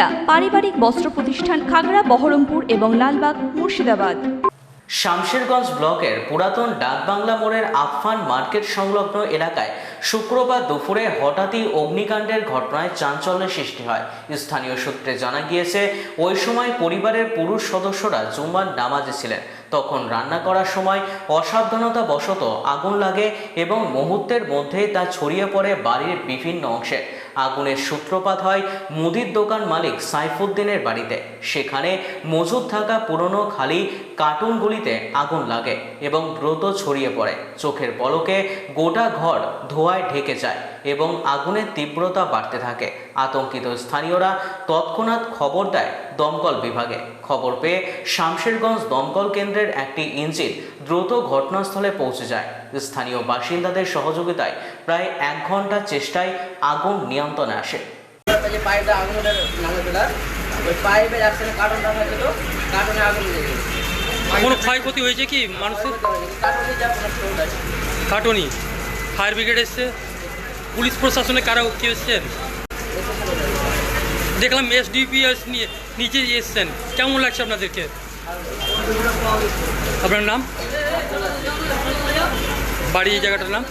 সুনিতা পারিবারিক বস্ত্র প্রতিষ্ঠান খাগড়া, বহরমপুর এবং লালবাগ, মুর্শিদাবাদ। শামশেরগঞ্জ ব্লকের পুরাতন ডাকবাংলা মোড়ের আফফান মার্কেট সংলগ্ন এলাকায় শুক্রবার দুপুরে হঠাৎই অগ্নিকাণ্ডের ঘটনায় চাঞ্চল্য সৃষ্টি হয়। স্থানীয় সূত্রে জানা গিয়েছে, ওই সময় পরিবারের পুরুষ সদস্যরা জুম্মার নামাজে ছিলেন। তখন রান্না করার সময় অসাবধানতা বশত আগুন লাগে এবং মুহূর্তের মধ্যেই তা ছড়িয়ে পড়ে বাড়ির বিভিন্ন অংশে। আগুনের সূত্রপাত হয় মুদির দোকান মালিক সাইফুদ্দিনের বাড়িতে। সেখানে মজুদ থাকা পুরনো খালি কার্টুনগুলিতে আগুন লাগে এবং দ্রুত ছড়িয়ে পড়ে। চোখের পলকে গোটা ঘর ধোঁয়ায় ঢেকে যায়। এবং আগুনের তীব্রতা বাড়তে থাকে। আতঙ্কিত স্থানীয়রা তৎক্ষণাৎ খবর দেয় দমকল বিভাগে। খবর পেয়ে শামশেরগঞ্জ দমকল কেন্দ্রের একটি ইঞ্জিন দ্রুত ঘটনাস্থলে পৌঁছে যায়। স্থানীয় বাসিন্দাদের সহযোগিতায় প্রায় এক ঘণ্টা চেষ্টায় আগুন নিয়ন্ত্রণে আসে। ওই যে পাইপটা আগুনের নামে তোলা ওই পাইপের একসাথে কার্টন রাখা ছিল কার্টনে আগুন লেগে কোনো ক্ষয়ক্ষতি হয়েছে কি মানুষের? কার্টনে ফায়ার ব্রিগেড এসছে। পুলিশ প্রশাসনে কারা কি এসছেন দেখলাম এসডিপিএস নিয়ে নিচে এসছেন। কেমন লাগছে আপনাদেরকে? আপনার নাম? বাড়ি এই জায়গাটার নাম?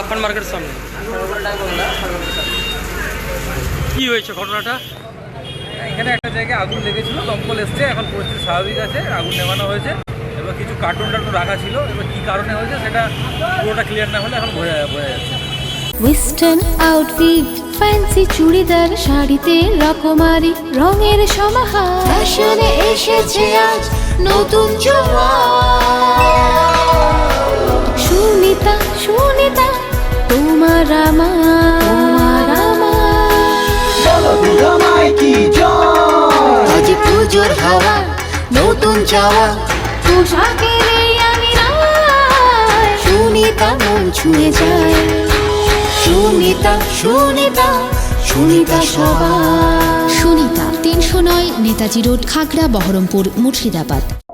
আফান মার্কেটের সামনে। কি হয়েছে ঘটনাটা? এখানে একটা জায়গায় আগুন লেগেছিল, দমকল এসছে, এখন পরিস্থিতি স্বাভাবিক আছে, আগুন নেভানো হয়েছে। কার্টুন টার্টুন রাখা ছিল এবার কী কারণে হয়েছে সেটা পুরোটা ক্লিয়ার না হলে এখন বোঝা বোঝা যাচ্ছে। ওয়েস্টার্ন আউটফিট ফ্যান্সি চুড়িদার শাড়িতে রকমারি রঙের সমাহার। ফ্যাশনে এসেছে আজ নতুন সুনিতা সুনিতা তোমার আমার আমার। আজ পুজোর হাওয়া নতুন চাওয়া। পোশাকের এই সুনিতা মন ছুঁয়ে যায়। সুনিতা সুনিতা সুনিতা সুনিতা তিনশো নয়, নেতাজি রোড, খাগড়া, বহরমপুর, মুর্শিদাবাদ।